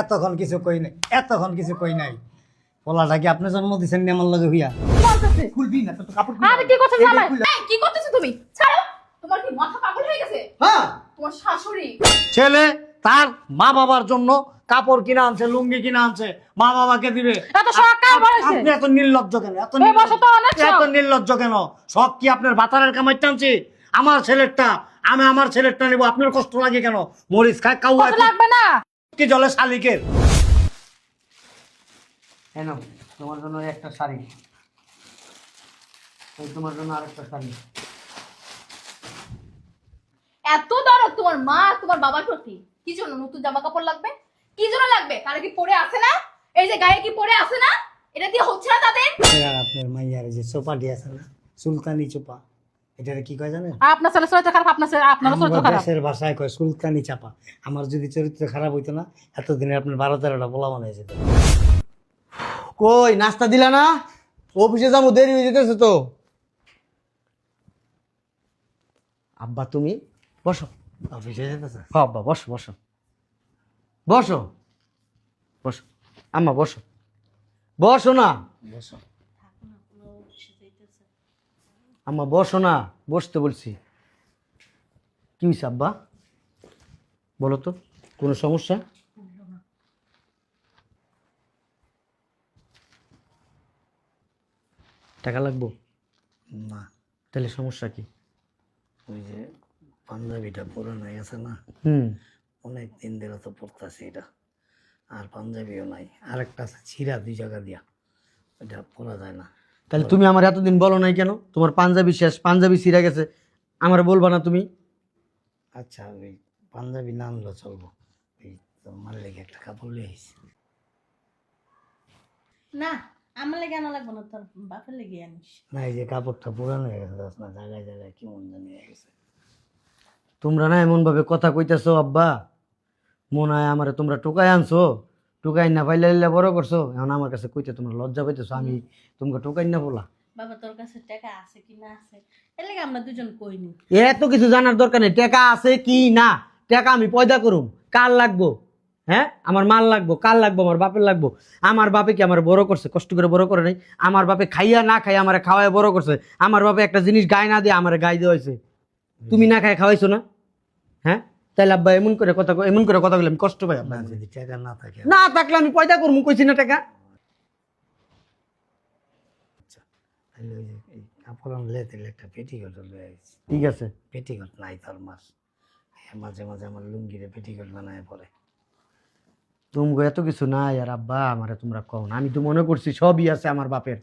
এতক্ষণ কিছু কই নাই এতক্ষণ কিছু কই নাই। পোলাটা কি আপনি জন্ম দিচ্ছেন নি আমার লগে হইয়া? খুলবি না তো কাপড় আরে কি এই জামাই এই, কি করতেছো তুমি? ছাড়ো। তোমার কি মাথা পাগল হয়ে গেছে? হ্যাঁ। তোমার শাশুড়ি। ছেলে তার মা বাবার জন্য কাপড় কিনা আনছে লুঙ্গি কিনা আনছে মা বাবাকে দিবে। এত কার বাড়াইছে? আপনি এত নির্লজ্জ কেন? এত এত নির্লজ্জ কেন? সব কি আপনার বাতারের কামাই টানছি? আমার ছেলেরটা আমি আমার ছেলেরটা নেব। আপনার কষ্ট লাগে কেন? মরিচ খায় কাউ লাগবে না। কি জলে শালিকের? কেন তোমার জন্য একটা শাড়ি। তোমার জন্য আরেকটা শাড়ি। এত দরদ তোমার মা আর তোমার বাবার প্রতি। কি জন্য নতুন জামা কাপড় লাগবে? কি জন্য লাগবে? তারা কি পরে আছে না? এই যে গায়ে কি পরে আছে না? এটা দিয়ে হচ্ছে না তাদের? আপনার মাইয়ার যে আছে না সুলতানি চোপা। এটা কি কয় জানেন? আপনার ছেলে চরিত্র খারাপ আপনার ছেলে আপনার চরিত্র আমার খারাপ। দেশের ভাষায় কয় সুলতানি চাপা। আমার যদি চরিত্র খারাপ হইতো না এতদিনে আপনার বারো তেরোটা বলা মনে হয়েছে কই নাস্তা দিলা না? অফিসে যাব দেরি হয়ে যেতেছে তো। আব্বা তুমি? বসো। অফিসে যেতেছে? হ আব্বা বসো বসো। বসো। বসো। আম্মা বসো। বসো না। বসো। আম্মা বসো না বসতে বলছি। কি হয়েছে আব্বা? বলো তো কোনো সমস্যা? টাকা লাগবো? না। তাহলে সমস্যা কি? ওই যে পাঞ্জাবিটা পুরানো আছে না? হুম। অনেক দিন ধরে তো পড়তেছি এটা। আর পাঞ্জাবিও নাই। আরেকটা আছে ছিঁড়া দুই জায়গা দিয়া। ওইটা পরা যায় না। তাহলে তুমি আমার এতদিন বলো নাই কেন? তোমার পাঞ্জাবি শেষ পাঞ্জাবি ছিঁড়ে গেছে। আমার বলবা না তুমি। আচ্ছা ওই পাঞ্জাবি না আনলেও চলবো ওই তোমার লেগে একটা কাপড় লিয়ে আইছি। না আমার লেগে আনা লাগবে না তোর বাপের লেগে আনিস। না এই যে কাপড়টা পুরানো হয়ে গেছে না জায়গায় জায়গায় কেমন জানি হয়ে গেছে। তোমরা না এমন ভাবে কথা কইতেছো আব্বা? মনে হয় আমারে তোমরা টোকায় আনছো। টোকাই না পাইলে লাইলে বড় করছ? এখন আমার কাছে কইতে তোমরা লজ্জা পাইতেছো আমি তোমাকে টোকাই না বলা। বাবা তোর কাছে টাকা আছে কি না আছে? এর লেগে আমরা দুজন কইনি এত কিছু জানার দরকার নেই টাকা আছে কি না? টাকা আমি পয়দা করুম। কার লাগবো? হ্যাঁ? আমার মাল লাগবো কার লাগবো? আমার বাপের লাগবো। আমার বাপে কি আমার বড় করছে? কষ্ট করে বড় করে নাই? আমার বাপে খাইয়া না খাইয়া আমার খাওয়ায় বড় করছে? আমার বাপে একটা জিনিস গায়ে না দিয়ে আমার গায়ে দেওয়া হয়েছে। তুমি না খাই খাওয়াইছো না? হ্যাঁ? তাহলে আব্বা এমন করে কথা এমন করে কথা বলে আমি কষ্ট পাই আব্বা। যদি টাকা না থাকে। না থাকলে আমি পয়দা করব কইছি না টাকা। তাহলে ওই যে এই কাপড় আনলে তাহলে একটা পেটিকোট ঠিক আছে। পেটিকোট নাই তোর মাস। মাঝে মাঝে আমার লুঙ্গিরে পেটিকোট বানায় পরে। তুমি এত কিছু নাই আর আব্বা আমারে তোমরা কও না। আমি তো মনে করছি সবই আছে আমার বাপের।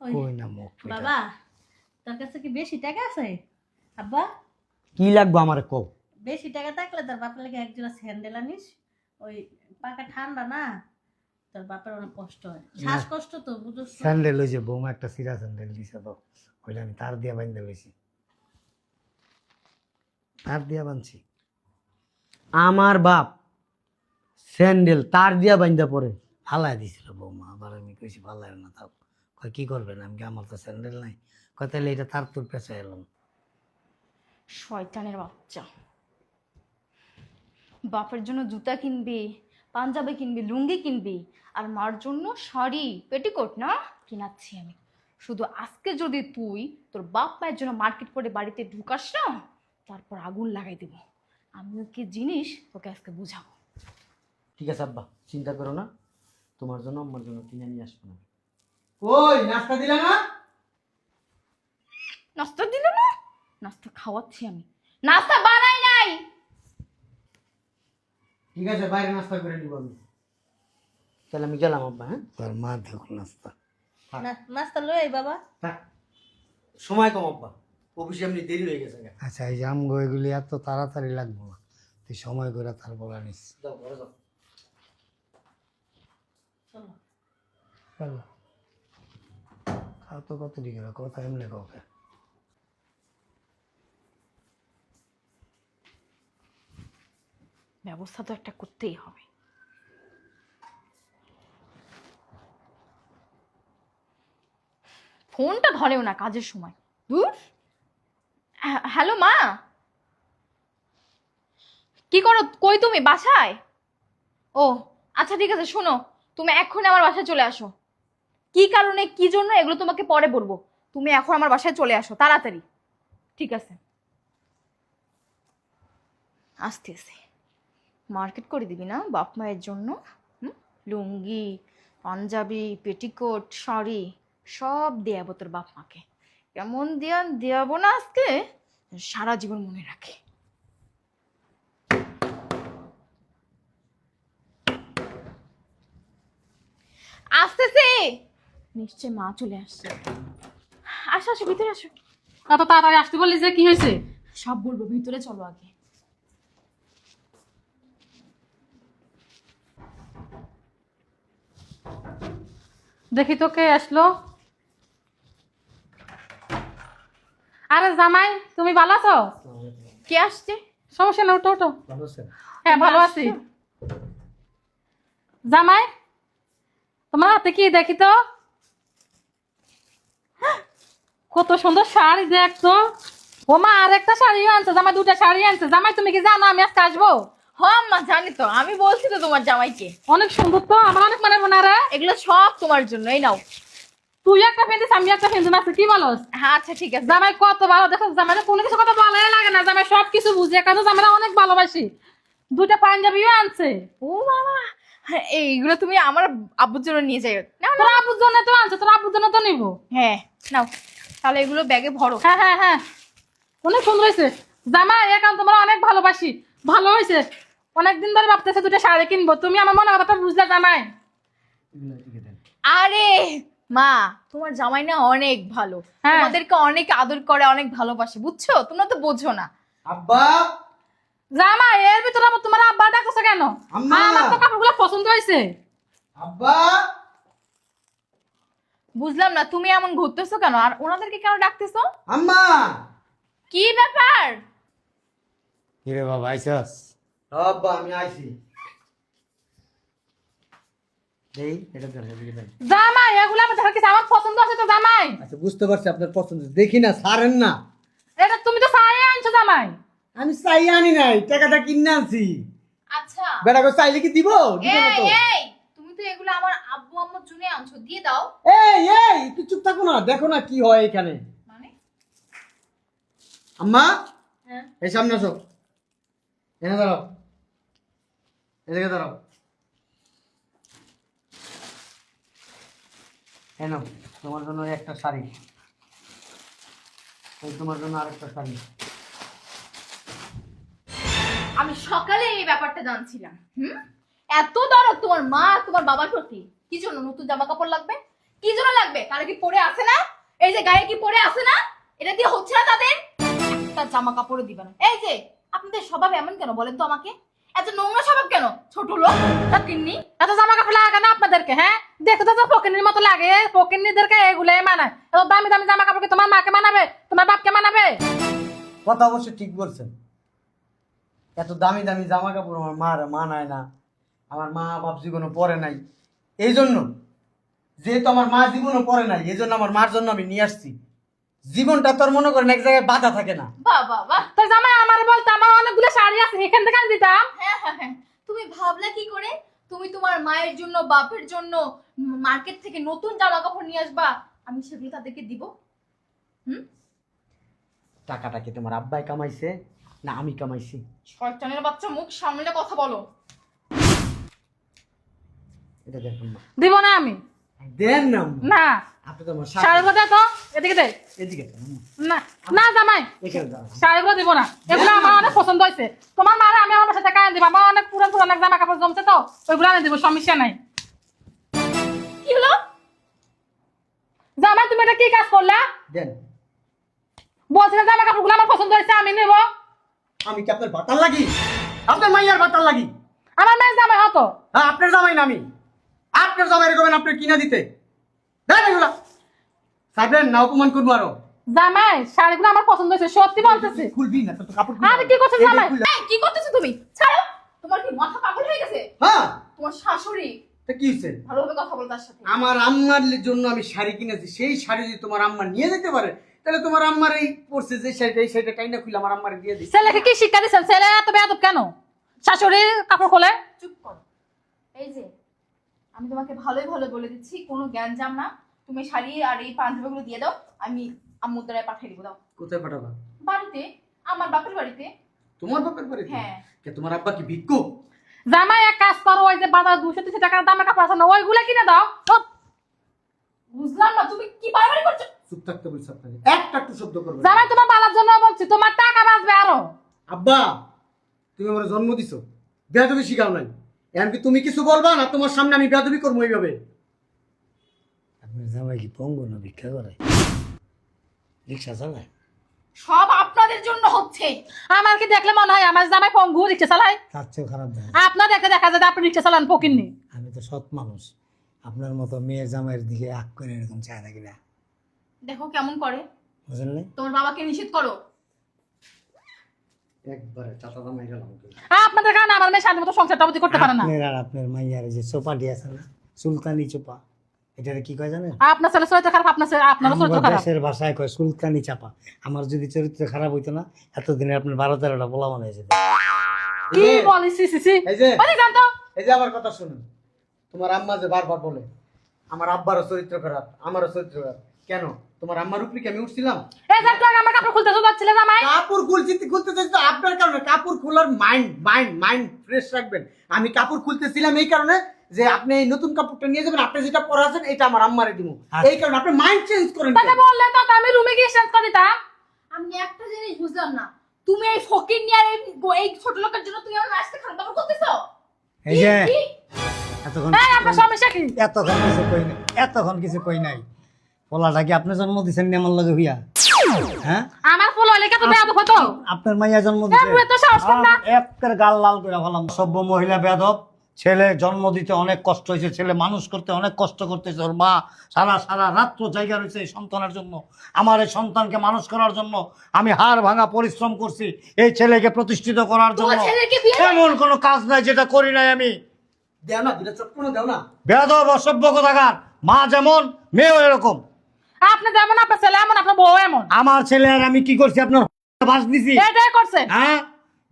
কই না মুখ বাবা তোর কাছে কি বেশি টাকা আছে? আব্বা? কি লাগবো আমার কও? বেশি টাকা থাকলে তোর বাপের লাগে এক জোড়া স্যান্ডেল আনিস। ওই পাকা ঠান্ডা না তোর বাপের অনেক কষ্ট হয়। শ্বাসকষ্ট তো বুঝছ স্যান্ডেল ওই যে বৌমা একটা সিরা স্যান্ডেল দিছে তো ওইটা আমি তার দিয়া বান্ধে লইছি। তার দিয়া বানছি। আমার বাপ স্যান্ডেল তার দিয়া বাইন্দা পরে ফালাই দিছিল বৌমা। আবার আমি কইছি ফালাই না তাও কয় কি করবেন? আমি কি আমার তো স্যান্ডেল নাই? কয় তাহলে এটা তার তোর পেঁচে এলাম। শয়তানের বাচ্চা। বাপের জন্য জুতা কিনবি পাঞ্জাবি কিনবি লুঙ্গি কিনবি আর মার জন্য শাড়ি পেটিকোট না? কিনাচ্ছি আমি। শুধু আজকে যদি তুই তোর বাপ মায়ের জন্য মার্কেট করে বাড়িতে ঢুকাস না তারপর আগুন লাগাই দেব। আমিও কি জিনিস তোকে আজকে বুঝাবো? ঠিক আছে আব্বা চিন্তা করো না। তোমার জন্য আমার জন্য কিনে নিয়ে আসব না। ওই নাস্তা দিলে না? নাস্তা দিল না? নাস্তা খাওয়াচ্ছি আমি। নাস্তা বানাই নাই! ঠিক আছে বাইরে নাস্তা করে নিব আমি। তাহলে আমি গেলাম আব্বা হ্যাঁ? তোর মা দেখুন নাস্তা। নাস্তা লই আই বাবা। থাক। সময় কম আব্বা। অফিসে এমনি দেরি হয়ে গেছে আচ্ছা এই আমগো এগুলি এত তাড়াতাড়ি লাগবো না। তুই সময় করে আনিস যাও ঘরে যাও। চলো। চলো। খাও তো কত দিকে কথা এমনি কাউকে ব্যবস্থা তো একটা করতেই হবে। ফোনটা ধরেও না কাজের সময়। দূর। হ্যাঁ, হ্যালো মা। কি করো? কই তুমি? বাসায়? ও আচ্ছা ঠিক আছে শোনো। তুমি এখন আমার বাসায় চলে আসো। কি কারণে কি জন্য এগুলো তোমাকে পরে বলব। তুমি এখন আমার বাসায় চলে আসো তাড়াতাড়ি। ঠিক আছে। আসতে আসতে মার্কেট করে দিবি না বাপ মায়ের জন্য? লুঙ্গি পাঞ্জাবি পেটিকোট শাড়ি সব দেয়াবো তোর বাপ মাকে। কেমন দেয়া দেয়াবো না আজকে? সারা জীবন মনে রাখে। আসতেছে! নিশ্চয় মা চলে আসছে। আসো আসো ভিতরে আসো। তাড়াতাড়ি আসতে বললি যে কি হয়েছে? সব বলব ভিতরে চলো আগে। দেখি তো কে আসলো। আরে জামাই তুমি ভালো আছো? কে আসছে? সমস্যা না ওটো ওটো হ্যাঁ ভালো আছি। জামাই তোমার হাতে কি দেখি তো? কত সুন্দর শাড়ি দেখতো ও মা আর একটা শাড়িও আনছে। জামাই দুটা শাড়ি আনছে। জামাই তুমি কি জানো আমি আজকে আসব? হ্যাঁ মা জানি তো। আমি বলছি তো তোমার জামাইকে। অনেক সুন্দর তো আমার অনেক মানে মনে রে। এগুলো সব তোমার জন্য এই নাও। তুই একটা আমি একটা মাছ কি বলস? হ্যাঁ আচ্ছা ঠিক আছে। জামাই কত ভালো দেখো জামাই কোনো কিছু কথা ভালোই লাগে না। জামাই সব কিছু বুঝে কারণ জামাই অনেক ভালোবাসি। দুইটা পাঞ্জাবিও আনছে। ও বাবা। হ্যাঁ, এইগুলো তুমি আমার আব্বুর জন্য নিয়ে যাই তোর আব্বুর জন্য তো আনছে তোর আব্বুর জন্য তো নিবো। হ্যাঁ নাও। তাহলে এগুলো ব্যাগে ভরো। হ্যাঁ হ্যাঁ হ্যাঁ। অনেক সুন্দর হয়েছে। জামাই এখন তোমার অনেক ভালোবাসি। ভালো হয়েছে। অনেকদিন ধরে ভাবতেছে দুটো শাড়ি কিনবো। তুমি আমার মনে কথাটা বুঝলে জামাই? আরে মা তোমার জামাই না অনেক ভালো। হ্যাঁ। তোমাদেরকে অনেক আদর করে অনেক ভালোবাসে বুঝছ? তোমরা তো বোঝো না। আব্বা! জামাই এর ভিতরে আবার তোমার আব্বা ডাকছে কেন? আম্মা। আমার তো কাপড়গুলো পছন্দ হয়েছে। আব্বা! বুঝলাম না তুমি এমন ঘুরতেছো কেন? আর ওনাদেরকে কেন ডাকতেছো? আম্মা! কি ব্যাপার? কিরে বাবা আইসাস আব্বা আমি আইছি। এই এটা দেন এদিকে দেন। জামাই এগুলো আমার দেখা আমার পছন্দ আছে তো জামাই। আচ্ছা বুঝতে পারছি আপনার পছন্দ। দেখি না ছাড়েন না। এটা তুমি তো সাই আনছো জামাই। আমি চাই আনি নাই টাকাটা কিনে আনছি। আচ্ছা। বেটা করে চাইলে কি দিব? দিব না এই তো। এই তুমি তো এগুলো আমার আব্বু আম্মুর জন্য আনছো দিয়ে দাও। এই এই একটু চুপ থাকো না দেখো না কি হয় এখানে। মানে? আম্মা হ্যাঁ। এই সামনে আসো। এনে দাঁড়াও। এদিকে দাঁড়াও এন তোমার জন্য একটা শাড়ি। তোমার জন্য আরেকটা শাড়ি। আমি সকালে এই ব্যাপারটা জানছিলাম, হুম? এত দরদ তোমার মা তোমার বাবার প্রতি। কি জন্য? নতুন জামা কাপড় লাগবে? কি জন্য লাগবে? তারা কি পরে আসে না? এই যে গায়ে কি পরে আসে না? এটা দিয়ে হচ্ছে না তাদের? একটা জামা কাপড়ও দিবে না। এই যে, আপনাদের স্বভাব এমন কেন বলেন তো আমাকে? এত নোংরা স্বভাব কেন? ছোট লোক কিন্নি। এত জামা কাপড় লাগে না আপনাদেরকে হ্যাঁ? দেখতে তো ফকিনির মতো লাগে। ফকিনিদেরকে এগুলাই মানায়। এত দামি দামি জামা কাপড় তোমার মাকে মানাবে? তোমার বাপকে মানাবে? কথা অবশ্য ঠিক বলছেন। এত দামি দামি জামা কাপড় আমার মার মানায় না। আমার মা বাপ জীবনও পরে নাই। এই জন্য যেহেতু আমার মা জীবনও পরে নাই এই জন্য আমার মার জন্য আমি নিয়ে আসছি। জীবনটা তোর মনে করেন এক জায়গায় বাধা থাকে না। বাহ বাহ। বাহ তো জামাই আমার বলতো আমার অনেকগুলো শাড়ি আছে এখান থেকে দিতাম হ্যাঁ হ্যাঁ হ্যাঁ। তুমি ভাবলে কি করে? তুমি তোমার মায়ের জন্য বাপের জন্য মার্কেট থেকে নতুন জামা কাপড় নিয়ে আসবা আমি সেগুলো তাদেরকে দিব। হুম? টাকাটা কি তোমার আব্বাই কামাইছে? না আমি কামাইছি। শয়তানের বাচ্চা মুখ সামনে কথা বলো। এটা দেখুন দিব না আমি। দেন না না। আপনি তো আমার শাড়িগুলো দে তো? এদিকে দে। এদিকে না না জামাই। এখানে দাও। দিব না। এগুলো আমার অনেক পছন্দ হয়েছে। তোমার মারা আমি আমার সাথে কায়ন দিব। আমার অনেক পুরান পুরান জামা কাপড় জমছে তো। ওইগুলো আনে দিব সমস্যা নাই। কি হলো? জামাই তুমি এটা কি কাজ করলা? দেন। বলছি না জামা কাপড়গুলো আমার পছন্দ হয়েছে আমি নেব। আমি কি আপনার লাগি? আপনার মাইয়ার বাতার লাগি? আমার মেয়ে জামাই হতো। হ্যাঁ আপনার জামাই না আমি। আপনার জামাই এরকম আপনার কিনা দিতে? দেন এগুলা। সাইবেন না অপমান করব আরও। জামাই শাড়িগুলো আমার পছন্দ হয়েছে সত্যি বলতেছি। খুলবি না তো তো কাপড় আরে কি করছ জামাই? এই, কি করতেছো তুমি? ছাড়ো। তোমার কি মাথা পাগল হয়ে গেছে? হ্যাঁ। তোমার শাশুড়ি। তা কি হয়েছে? ভালোভাবে কথা বল তার সাথে। আমার আম্মার জন্য আমি শাড়ি কিনেছি সেই শাড়ি যদি তোমার আম্মা নিয়ে যেতে পারে তাহলে তোমার আম্মার এই পড়ছে যে শাড়িটা এই শাড়িটা টাইনা খুলে আমার আম্মারে দিয়ে দিই। ছেলেকে কি শিক্ষা দিচ্ছেন ছেলে এত বেয়াদব কেন? শাশুড়ি কাপড় খোলে। চুপ কর। এই যে আমি তোমাকে ভালোই ভালো বলে দিচ্ছি কোনো জ্ঞান জাম না। তুমি শাড়ি আর এই পাঞ্জাবিগুলো দিয়ে দাও আমি আম্মুর দ্বারা পাঠিয়ে দিব দাও। কোথায় পাঠাবা? বাড়িতে আমার বাপের বাড়িতে। তোমার বাপের বাড়িতে? হ্যাঁ। কে তোমার আব্বা কি ভিক্ষু জামাই এক কাজ করো ওই যে বাজার দুশো তিনশো টাকার দামের কাপড় আছে না ওইগুলো কিনে দাও। বুঝলাম না তুমি কি বাড়াবাড়ি করছ? চুপ থাকতে বলছি আপনাকে। একটা একটু শব্দ করবে জামাই তোমার বালার জন্য বলছি তোমার টাকা বাঁচবে আরও। আব্বা তুমি আমার জন্ম দিছো। বেয়াদবি শিখাও নাই। এমনকি তুমি কিছু বলবা না? তোমার সামনে আমি বেয়াদবি করব এইভাবে? আপনার জামাই কি পঙ্গু না ভিক্ষা করে? রিক্সা চালায়? সব আপনাদের জন্য হচ্ছে। আমার কি দেখলে মনে হয় আমার জামাই পঙ্গু রিক্সা চালায়। তার চেয়েও খারাপ আপনার দেখে দেখা যায় যে আপনি রিক্সা চালান পকিননি আমি তো সৎ মানুষ। আপনার মতো মেয়ের জামাইয়ের দিকে আগ করে এরকম চায় থাকি না দেখো কেমন করে। বুঝলেন না? তোমার বাবাকে নিষেধ করো। একবারে চাচা দামাই গেলাম আপনাদের কারণে আমার মেয়ে শান্তি মতো সংসারটা অবধি করতে পারে না। আপনার আর আপনার মাইয়ার যে চোপাটি আছে না সুলতানি চোপা এটারে কি কয় জানেন? আপনার ছেলে চরিত্র খারাপ আপনার ছেলে আপনারও চরিত্র খারাপ। দেশের ভাষায় কয় সুলতানি চাপা। আমার যদি চরিত্র খারাপ হইতো না এতদিনে আপনার বারো তেরোটা বলা মনে হয়েছে। কি বলিস? সি সি এই যে এই যে আমার কথা শুনুন। তোমার আম্মা যে বারবার বলে আমার আব্বারও চরিত্র খারাপ আমারও চরিত্র খারাপ। কেন? তোমার আম্মার উপরে কি আমি উঠছিলাম? এই জানতো আমার কাপড় খুলতে যাচ্ছিলে জামাই। কাপড় খুলছি খুলতে চাইছি তো আপনার কারণে। কাপড় খোলার মাইন্ড মাইন্ড মাইন্ড ফ্রেশ রাখবেন। আমি কাপড় খুলতেছিলাম এই কারণে যে আপনি এই নতুন কাপড়টা নিয়ে যাবেন আপনি যেটা পরে আছেন এটা আমার আম্মারে দিব। আচ্ছা। এই কারণে আপনি মাইন্ড চেঞ্জ করেন তাহলে বললে তো আমি রুমে গিয়ে চেঞ্জ করে দিতাম। আমি একটা জিনিস বুঝলাম না। তুমি এই ফকির নিয়ে এই ছোট লোকের জন্য তুমি আমার নাচতে খারাপ ব্যবহার করতেছো? এই যে এতক্ষণ এই আপনার সমস্যা কি? এতক্ষণ কিছু কই নাই এতক্ষণ কিছু কই নাই। পোলাটা কি আপনি জন্ম দিচ্ছেন আমার লগে হইয়া? হ্যাঁ? আমার ফুল হলে কত বেয়াদ হতো? আপনার মাইয়া জন্ম এ, বুড়ো তো সাহস না। একটা গাল লাল করে ফেলাম। সভ্য মহিলা ছেলে জন্ম দিতে অনেক কষ্ট হয়েছে ছেলে মানুষ করতে অনেক কষ্ট করতেছে। ওর মা সারা সারা রাত্র জায়গা রয়েছে এই সন্তানের জন্য। আমার এই সন্তানকে মানুষ করার জন্য আমি হাড় ভাঙা পরিশ্রম করছি এই ছেলেকে প্রতিষ্ঠিত করার জন্য। এমন কোনো কাজ নাই যেটা করি নাই আমি। দেও না বেদব অসভ্য কথাকার। মা যেমন মেয়েও এরকম। আপনি যেমন আপনার ছেলে এমন আপনার বউ এমন। আমার ছেলে আর আমি কি করছি? আপনার বাস দিছি। এটাই করছে। হ্যাঁ?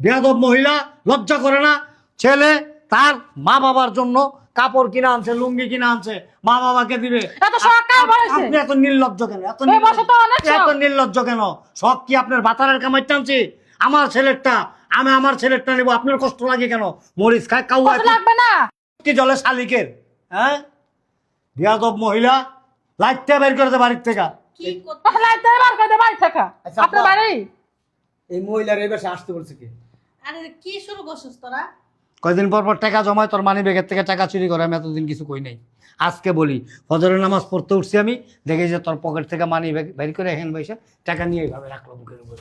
বেয়াদব মহিলা লজ্জা করে না। ছেলে তার মা বাবার জন্য কাপড় কিনা আনছে লুঙ্গি কিনা আনছে মা বাবাকে দিবে। এত শখ কার বয়সে? আপনি এত নির্লজ্জ কেন? এত নির্লজ্জ- এত নির্লজ্জ কেন? সব কি আপনার বাতারের কামাই টানছি আমার ছেলেরটা আমি আমার ছেলেরটা নেব। আপনার কষ্ট লাগে কেন? মরিচ খায় কাউ লাগবে না। কি জলে শালিকের? হ্যাঁ? বেয়াদব মহিলা লাইটটা বের করে দে বাড়ির থেকে। কি করতে তাহলে আইতে বার করে দে বাড়ি থেকে। আচ্ছা, আপনার বাড়ি? এই মহিলার এই বাসে আসতে বলছে কি? আরে কি শুরু করছিস তোরা? কয়দিন পর পর টাকা জমায় তোর মানি ব্যাগের থেকে টাকা চুরি করে আমি এতদিন কিছু কই নাই। আজকে বলি ফজরের নামাজ পড়তে উঠছি আমি দেখি যে তোর পকেট থেকে মানি ব্যাগ বের করে এখানে বসে টাকা নিয়ে এইভাবে রাখল মুখের উপর।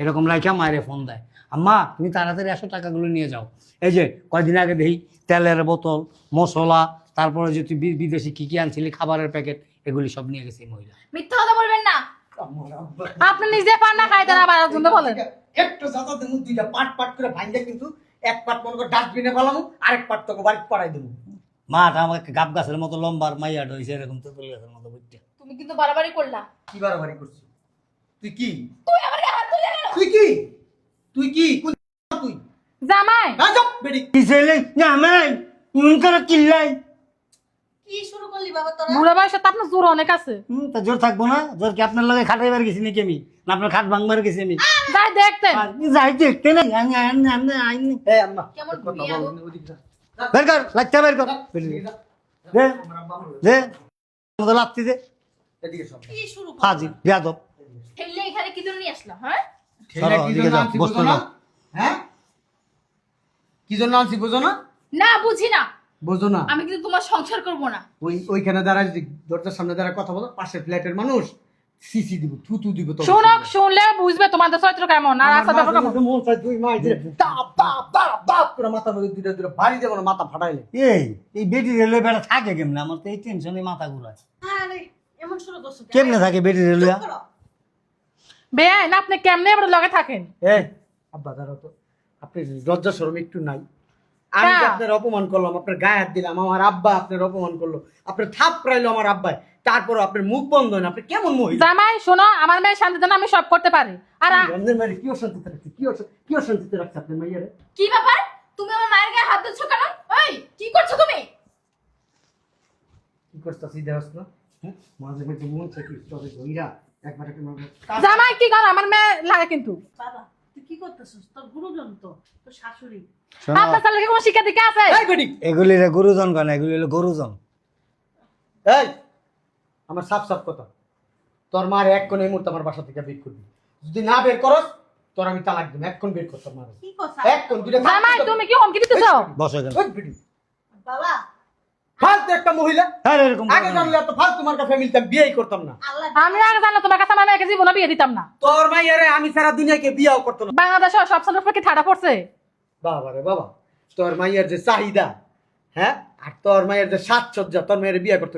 এরকম রাখা মায়ের ফোন দেয়। আম্মা তুমি তাড়াতাড়ি আসো টাকাগুলো নিয়ে যাও। এই যে কয়দিন আগে দেখি তেলের বোতল মশলা তারপরে যে তুই বিদেশি কী কী আনছিলি খাবারের প্যাকেট এগুলি সব নিয়ে গেছে এই মহিলা। মিথ্যা কথা বলবেন না। আপনি নিজে পান না খাই দেন আবার জন্য বলেন। একটু জাতা দেবো দুইটা পাট পাট করে ভাঙ্গে কিন্তু এক পাট মনে করে ডাস্টবিনে ফেলামু আরেক পাট তোকে বাড়িতে পাড়াই দেবো। মাটা আমাকে গাব গাছের মতো লম্বার মাইয়া হয়েছে এরকম তো গাছের মতো বুঝতে তুমি কিন্তু বাড়াবাড়ি করলা। কি বাড়াবাড়ি করছিস? তুই কি? তুই আমার গায়ে হাত তুলে গেল। তুই কি? তুই কি? কোন তুই জামাই। না যাও বেডি। কি জামাই উন করে চিল্লাই কি শুরু করলি বাবা তোরা? বুড়ো বয়সে তো আপনার জোর অনেক আছে। হুম তা জোর থাকব না। জোর কি আপনার লগে খাটাইবার গেছি নাকি আমি? না আপনার খাট ভাঙবার গেছি আমি। যাই দেখতেন। যাই দেখতে না আইন আইন আইন আইন এ আম্মা কেমন কথা বল ওদিকে বের কর লাইটটা বের কর। দে আমার আব্বা আমার- দে। আমাদের লাত্তি দে। এদিকে সব কি শুরু করলি? ফাজি বিয়াদব। ঠেললে এখানে কি জন্য নিয়ে আসলো হ্যাঁ? ঠেলা কি জন্য আনছি বসতে না? হ্যাঁ? কি জন্য আনছি বুঝো না? না বুঝি না। বুঝো না। আমি কিন্তু তোমার সংসার করব না। ওই ওইখানে দাঁড়ায় যদি দরজার সামনে দাঁড়ায় কথা বলো পাশের ফ্ল্যাটের মানুষ সিসি দিব থু থু দিব তো শুনক শুনলে বুঝবে তোমাদের চরিত্র কেমন আর আচ্ছা ব্যাপার কেমন? দুই মাস ধরে দাপ দাপ দাপ দাপ করে মাথার মধ্যে দুইটা দুইটা বাড়ি দেবো না মাথা ফাটাইলে। এই এই বেটি রেলওয়ে বেড়া থাকে কেমনে? আমার তো এই টেনশনে মাথা ঘুরায়। আরে এমন শুরু করছিস কেন? কেমনে থাকে বেটি রেলওয়ে। বেআইন আপনি কেমনে এবার লগে থাকেন? এই। আব্বা দাঁড়াও তো। আপনি লজ্জা শরম একটু নাই। আমি যে আপনার অপমান করলাম আপনার গায়ে হাত দিলাম আমার আব্বা আপনার অপমান করল আপনার থাপ প্রাইলো আমার আব্বাই তারপর আপনার মুখ বন্ধ হয় না আপনি কেমন মহিলা? জামাই শোনো আমার মেয়ে শান্তি জন্য আমি সব করতে পারি। আর আপনার মায়ের কি অশান্তিতে রাখছে কি কি অশান্তিতে রাখছে আপনার মাইয়ারে কি ব্যাপার? তুমি আমার মায়ের গায়ে হাত দিচ্ছ কেন? ওই কি করছ তুমি? করতেছি দেখাস না হ্যাঁ? মাঝে মাঝে মন থেকে একবার একটা জামাই কি কর? আমার মেয়ে লাগে কিন্তু। বাবা। তুই কি করতেছিস? তোর গুরুজন তো তোর শাশুড়ি। শোনো। আপনার ছেলেকে কোনো শিক্ষা দিকে আছে? এই বেটি এগুলি রে গুরুজন কেন এগুলি হলো গরুজন। এই আমার সাফ সাফ কথা। তোর মার এক কোণ এই মুহূর্তে আমার বাসা থেকে বের করবি। যদি না বের করস তোর আমি তালাক দিব। এক কোণ বের কর তোর মার। কি কথা? এক কোণ দুইটা জামাই তুমি কি হুমকি দিতেছো বসো এখানে বাবা ফালতু একটা মহিলা? আরে এরকম আগে জানলে এত ফালতু মার্কা ফ্যামিলিতে আমি বিয়েই করতাম না। আমি আগে জানলে তোমার কাছে আমার মেয়েকে জীবনে বিয়ে দিতাম না। তোর মাইয়ারে আমি সারা দুনিয়াকে বিয়েও করতাম না। বাংলাদেশে সব ছেলের উপর কি ঠাড়া পড়ছে। বাবা রে বাবা তোর মাইয়ার যে চাহিদা হ্যাঁ? আর তোর মায়ের যে সাজসজ্জা তোর মেয়ের বিয়ে করতো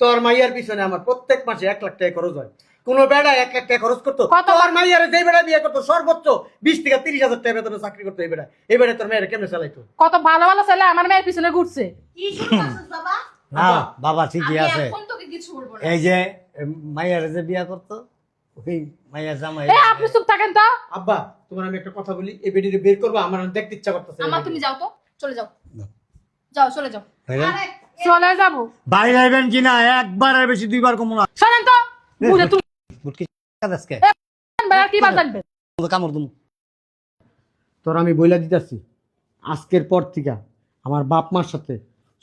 তোর মাইয়ার পিছনে আমার প্রত্যেক মাসে এক লাখ টাকা খরচ হয়। কোন বেড়া এক লাখ টাকা খরচ করতো। কত? তোর মাইয়ারে যে বেড়া বিয়ে করতো সর্বোচ্চ বিশ থেকে তিরিশ হাজার টাকা বেতনে চাকরি করতো এই বেড়া এই বেড়া তোর মেয়ের কেমনে চালাইতো? কত ভালো ভালো ছেলে আমার মেয়ের পিছনে ঘুরছে। কি শুরু করছিস বাবা? না বাবা ঠিকই আছে। এখন তোকে কিছু বলব না। এই যে মাইয়ার যে বিয়া করতো ওই মাইয়ার জামাই এ আপনি চুপ থাকেন তো। আব্বা তোমার আমি একটা কথা বলি এই বেডিরে বের করব আমার দেখতে ইচ্ছা করতেছে আমার তুমি যাও তো চলে যাও। যাও চলে যাও। হইলেন? আরে চলে যাব। বাইরে আইবেন কিনা? একবার আর বেশি দুইবার কমো না। শোনেন তো বুটকি আজকে? বেড়ার কি বাদ জানবে কামড় তুমি তোর আমি বইলা দিতেছি আজকের পর থেকে আমার বাপ মার সাথে।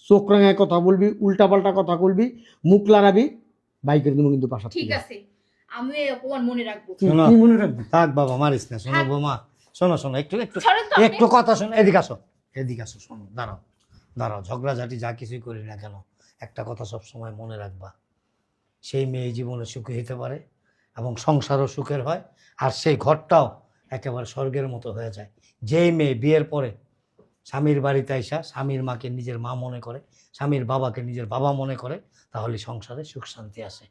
চোখ রাঙায় কথা বলবি উল্টা পাল্টা কথা বলবি মুখ লাগাবি বাইকের দেবো কিন্তু পাশা ঠিক আছে আমি এই অপমান মনে রাখব। কি মনে রাখবি? থাক বাবা মারিস না শোনো বোমা। শোনো শোনো একটু একটু ছাড়েন তো আপনি। একটু কথা শোনো এদিকে আসো এদিকে আসো শোনো দাঁড়াও দাঁড়াও ঝগড়াঝাটি যা কিছুই করি না কেন একটা কথা সব সময় মনে রাখবা। সেই মেয়ে জীবনে সুখী হতে পারে এবং সংসারও সুখের হয়, আর সেই ঘরটাও একেবারে স্বর্গের মতো হয়ে যায়। যেই মেয়ে বিয়ের পরে স্বামীর বাড়িতে আইসা স্বামীর মাকে নিজের মা মনে করে, স্বামীর বাবাকে নিজের বাবা মনে করে, তাহলে সংসারে সুখ শান্তি আসে।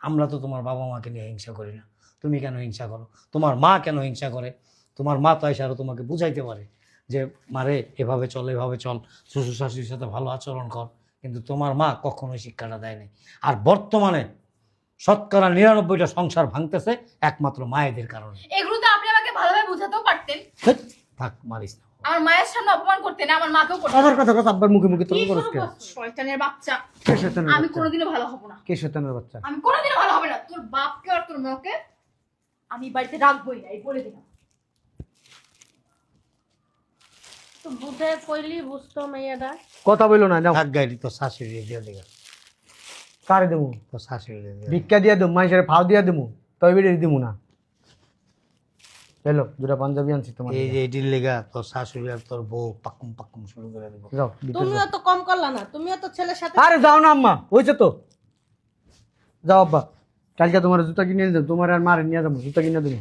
আমরা তো তোমার বাবা মাকে নিয়ে হিংসা করি না। তুমি কেন হিংসা করো? তোমার মা কেন হিংসা করে? তোমার মা তো আইসা আরও তোমাকে বুঝাইতে পারে যে, মারে, এভাবে চল এভাবে চল, শ্বশুর শাশুড়ির সাথে ভালো আচরণ কর। কিন্তু তোমার মা কখনোই শিক্ষাটা দেয় নাই। আর বর্তমানে শতকরা নিরানব্বইটা সংসার ভাঙতেছে একমাত্র মায়েদের কারণে। এগুলো তো আপনি আমাকে ভালোভাবে বোঝাতেও পারতেন। থাক মারিস না। আমার মায়ের সামনে অপমান করতেন আমার মাকেও করতেন। আমার কথা কথা আব্বার মুখে মুখে কি করস কে শয়তানের বাচ্চা। কে শয়তানের আমি বাচ্চা? কোনোদিনও ভালো হব না। কে শয়তানের বাচ্চা? আমি কোনোদিনও ভালো হবে না। তোর বাপকে আর তোর মাকে আমি বাড়িতে রাখবোই না এই বলে দিলাম। তো বুঝে কইলি বুঝতো মেয়েরা। কথা বইলো না যাও। থাক গাড়ি তো শাশুড়ি দিয়ে দিগা কারে দেবো তো শাশুড়ি ভিক্ষা দিয়ে দেবো মাইসের ফাও দিয়ে দেবো তবে দেবো না। এলো দুটা পাঞ্জাবি আনছি তোমার এই যে এটির লেগা তোর শাশুড়ি আর তোর বউ পাকুম পাকুম শুরু করে দেবো। যাও তুমিও তো কম করলা না তুমিও তো ছেলের সাথে আরে যাও না আম্মা হয়েছে তো। যাও আব্বা কালকে তোমার জুতা কিনে দেবো তোমার আর মারে নিয়ে যাব জুতা কিনে দেবো